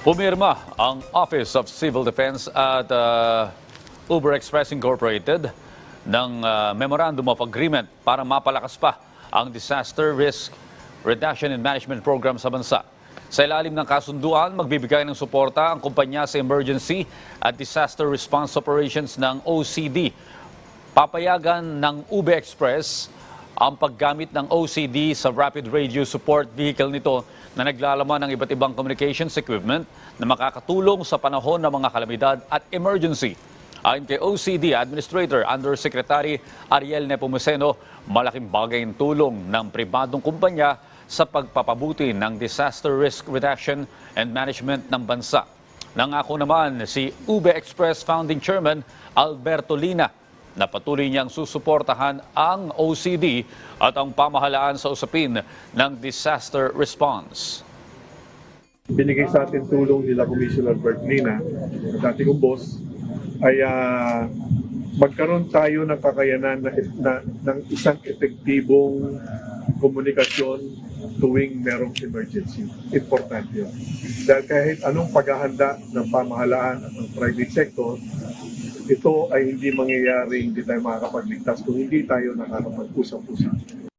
Pumirma ang Office of Civil Defense at uh, Uber Express Incorporated ng uh, Memorandum of Agreement para mapalakas pa ang Disaster Risk Reduction and Management Program sa bansa. Sa ilalim ng kasunduan, magbibigay ng suporta ang kumpanya sa emergency at disaster response operations ng OCD. Papayagan ng UB Express ang paggamit ng OCD sa Rapid Radio Support Vehicle nito na naglalaman ng iba't ibang communications equipment na makakatulong sa panahon ng mga kalamidad at emergency. Ayon kay OCD Administrator Undersecretary Ariel Nepomuceno, malaking bagay ang tulong ng pribadong kumpanya sa pagpapabuti ng disaster risk reduction and management ng bansa. Nangako naman si UB Express Founding Chairman Alberto Lina na patuloy niyang susuportahan ang OCD at ang pamahalaan sa usapin ng disaster response. binigay sa atin tulong nila Commissioner Bert Lina, dati kong boss, ay ah, magkaroon tayo ng kakayanan na, na, ng isang epektibong komunikasyon tuwing merong emergency. Importante yun. Dahil kahit anong paghahanda ng pamahalaan at ng private sector, ito ay hindi mangyayari, hindi tayo makakapagligtas kung hindi tayo nakakapag-usap-usap.